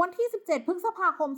วันที่ 17 พฤษภาคม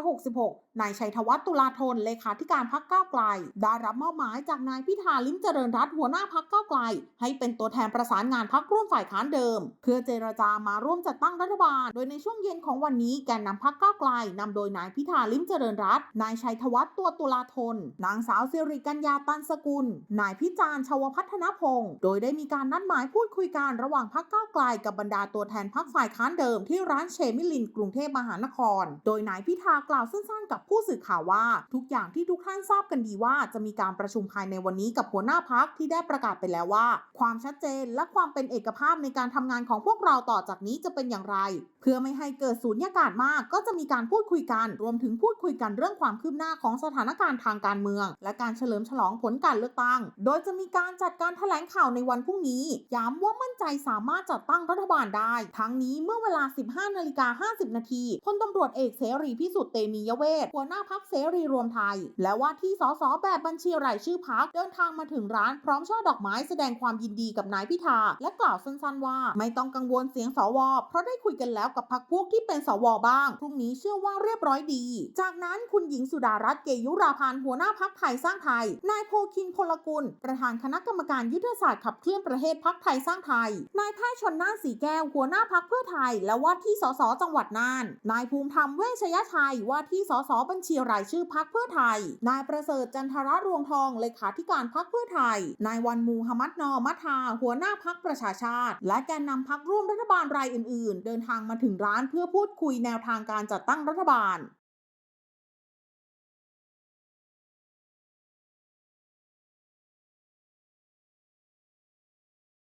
2566 นายชัยธวัฒน์ตุลาธน เลขาธิการพักก้าวไกล ได้รับมอบหมายจากนายพิธาลิ้มเจริญรัตน์หัวหน้าพักก้าวไกล ให้เป็นตัวแทนประสานงานพักร่วมฝ่ายค้านเดิม เพื่อเจรจามาร่วมจัดตั้งรัฐบาล โดยในช่วงเย็นของวันนี้แกนนำพักก้าวไกลนำโดยนายพิธาลิ้มเจริญรัตน์นายชัยธวัฒน์ตัวตุลาธน นางสาวสิริกัญญาตันสกุล นายพิจารณ์ชวพัฒนพงศ์โดยได้มีการนัดหมายพูดคุยกันระหว่างพักก้าวไกล กับบรรดาตัวแทนพักฝ่ายค้านเดิมที่ร้านเชมิลินกรุรุงเทพมหานคร โดยนายพิธากล่าวสั้นๆ กับผู้สื่อข่าวว่า ทุกอย่างที่ทุกท่านทราบกันดีว่า จะมีการประชุมภายในวันนี้กับหัวหน้าพักที่ได้ประกาศไปแล้วว่า ความชัดเจนและความเป็นเอกภาพในการทำงานของพวกเราต่อจากนี้จะเป็นอย่างไร เพื่อไม่ให้เกิดสูญญากาศมาก ก็จะมีการพูดคุยกัน รวมถึงพูดคุยกันเรื่องความคืบหน้าของสถานการณ์ทางการเมือง และการเฉลิมฉลองผลการเลือกตั้ง โดยจะมีการจัดการแถลงข่าวในวันพรุ่งนี้ ย้ำว่ามั่นใจสามารถจัดตั้งรัฐบาลได้ ทั้งนี้เมื่อเวลา 15นาฬิกา50นาทีพลตำรวจเอกเสรีพิสุทธิ์เตมียเวทหัวหน้าพักเสรีรวมไทย และว่าที่สสแบบบัญชีรายชื่อพักเดินทางมาถึงร้านพร้อมช่อดอกไม้แสดงความยินดีกับนายพิธา และกล่าวสั้นๆว่า ไม่ต้องกังวลเสียงสว เพราะได้คุยกันแล้วกับพักพวกที่เป็นสวบ้างพรุ่งนี้เชื่อว่าเรียบร้อยดี จากนั้นคุณหญิงสุดารัตน์เกยุราพันธ์หัวหน้าพักไทยสร้างไทย นายโพคินพลกุล ประธานคณะกรรมการยุทธศาสตร์ขับเคลื่อนประเทศพักไทยสร้างไทย นายแพทย์ชนน่านสีแก้วหัวหน้าพักเพื่อไทย และว่าที่สสจังหวัดน่าน นายภูมิธรรมเวชยชัยว่าที่สสบัญชีรายชื่อพักเพื่อไทย นายประเสริฐจันทรรวงทองเลขาธิการพักเพื่อไทย นายวันมูฮัมมัดนอมัทา หัวหน้าพักประชาชาติ และแกนนำพักร่วมรัฐบาลรายอื่น ๆ เดินทางมาถึงร้านเพื่อพูดคุยแนวทางการจัดตั้งรัฐบาล